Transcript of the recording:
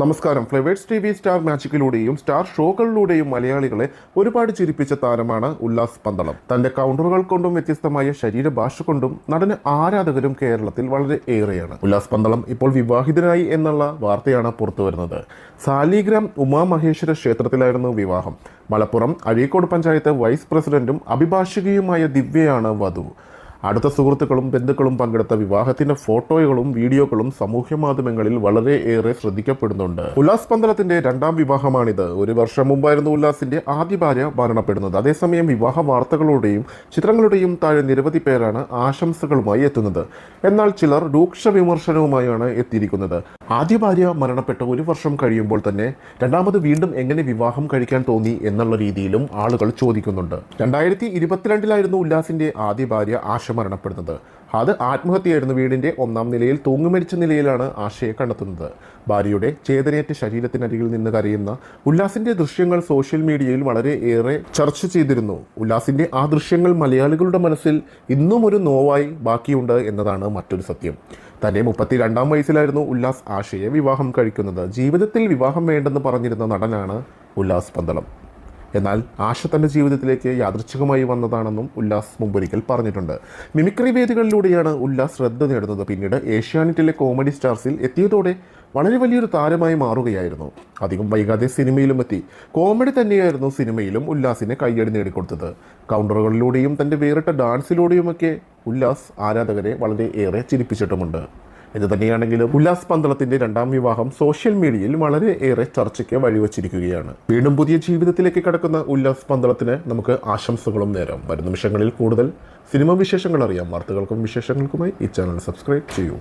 നമസ്കാരം. Flowers T V star മാജിക്കിലൂടെയും star ഷോകളിലൂടെയും മലയാളികളെ ഒരുപാട് ചിരിപ്പിച്ച താരമാണ് ഉല്ലാസ് പന്തളം. തന്റെ കൗണ്ടറുകൾ കൊണ്ടും വ്യത്യസ്തമായ ശരീരഭാഷ കൊണ്ടും നടന് ആരാധകരും കേരളത്തിൽ വളരെ ഏറെയാണ്. ഉല്ലാസ് പന്തളം ഇപ്പോൾ വിവാഹിതനായി എന്നുള്ള വാർത്തയാണ് പുറത്തുവരുന്നത് സാലിഗ്രാം ഉമാമഹേശ്വര ക്ഷേത്രത്തിലായിരുന്നു വിവാഹം. മലപ്പുറം അഴീക്കോട് പഞ്ചായത്ത് വൈസ് പ്രസിഡന്റും അഭിഭാഷകയുമായ ദിവ്യയാണ് വധു. അടുത്ത സുഹൃത്തുക്കളും ബന്ധുക്കളും പങ്കെടുത്ത വിവാഹത്തിന്റെ ഫോട്ടോകളും വീഡിയോകളും സമൂഹ മാധ്യമങ്ങളിൽ വളരെ ഏറെ ശ്രദ്ധിക്കപ്പെടുന്നുണ്ട്. ഉല്ലാസ് പന്തളത്തിന്റെ രണ്ടാം വിവാഹമാണിത്. ഒരു വർഷം മുമ്പായിരുന്നു ഉല്ലാസിന്റെ ആദ്യ ഭാര്യ മരണപ്പെടുന്നത്. അതേസമയം വിവാഹ വാർത്തകളുടെയും ചിത്രങ്ങളുടെയും താഴെ നിരവധി പേരാണ് ആശംസകളുമായി എത്തുന്നത്. എന്നാൽ ചിലർ രൂക്ഷ വിമർശനവുമായാണ് എത്തിയിരിക്കുന്നത്. ആദ്യ ഭാര്യ മരണപ്പെട്ട ഒരു വർഷം കഴിയുമ്പോൾ തന്നെ രണ്ടാമത് വീണ്ടും എങ്ങനെ വിവാഹം കഴിക്കാൻ തോന്നി എന്നുള്ള രീതിയിലും ആളുകൾ ചോദിക്കുന്നുണ്ട്. രണ്ടായിരത്തി ഇരുപത്തിരണ്ടിലായിരുന്നു ഉല്ലാസിന്റെ ആദ്യ ഭാര്യ ആശ മരണപ്പെടുന്നത്. അത് ആത്മഹത്യയായിരുന്നു വീടിന്റെ ഒന്നാം നിലയിൽ തൂങ്ങുമരിച്ച നിലയിലാണ് ആശയെ കണ്ടെത്തുന്നത്. ഭാര്യയുടെ ചേതനയേറ്റ ശരീരത്തിനരികിൽ നിന്ന് കരയുന്ന ഉല്ലാസിന്റെ ദൃശ്യങ്ങൾ സോഷ്യൽ മീഡിയയിൽ വളരെ ഏറെ ചർച്ച ചെയ്തിരുന്നു. ഉല്ലാസിന്റെ ആ ദൃശ്യങ്ങൾ മലയാളികളുടെ മനസ്സിൽ ഇന്നും ഒരു നോവായി ബാക്കിയുണ്ട് എന്നതാണ് മറ്റൊരു സത്യം. തന്റെ മുപ്പത്തിരണ്ടാം വയസ്സിലായിരുന്നു ഉല്ലാസ് ആശയെ വിവാഹം കഴിക്കുന്നത്. ജീവിതത്തിൽ വിവാഹം വേണ്ടെന്ന് പറഞ്ഞിരുന്ന നടനാണ് ഉല്ലാസ് പന്തളം. എന്നാൽ ആശ തന്റെ ജീവിതത്തിലേക്ക് യാദൃച്ഛികമായി വന്നതാണെന്നും ഉല്ലാസ് മുമ്പൊരിക്കൽ പറഞ്ഞിട്ടുണ്ട്. മിമിക്രി വേദികളിലൂടെയാണ് ഉല്ലാസ് ശ്രദ്ധ നേടുന്നത്. പിന്നീട് ഏഷ്യാനെറ്റിലെ കോമഡി സ്റ്റാർസിൽ എത്തിയതോടെ വളരെ വലിയൊരു താരമായി മാറുകയായിരുന്നു. അധികം വൈകാതെ സിനിമയിലും എത്തി. കോമഡി തന്നെയായിരുന്നു സിനിമയിലും ഉല്ലാസിനെ കയ്യടി നേടിക്കൊടുത്തത്. കൗണ്ടറുകളിലൂടെയും തന്റെ വേറിട്ട ഡാൻസിലൂടെയുമൊക്കെ ഉല്ലാസ് ആരാധകരെ വളരെ ഏറെ ചിരിപ്പിച്ചിട്ടുമുണ്ട്. ഇത് തന്നെയാണെങ്കിലും ഉല്ലാസ് പന്തളത്തിന്റെ രണ്ടാം വിവാഹം സോഷ്യൽ മീഡിയയിൽ വളരെ ഏറെ ചർച്ചയ്ക്ക് വഴിവെച്ചിരിക്കുകയാണ്. വീണ്ടും പുതിയ ജീവിതത്തിലേക്ക് കടക്കുന്ന ഉല്ലാസ് പന്തളത്തിന് നമുക്ക് ആശംസകളും നേരം. വരും നിമിഷങ്ങളിൽ കൂടുതൽ സിനിമ വിശേഷങ്ങൾ അറിയാം. വാർത്തകൾക്കും വിശേഷങ്ങൾക്കുമായി ഈ ചാനൽ സബ്സ്ക്രൈബ് ചെയ്യൂ.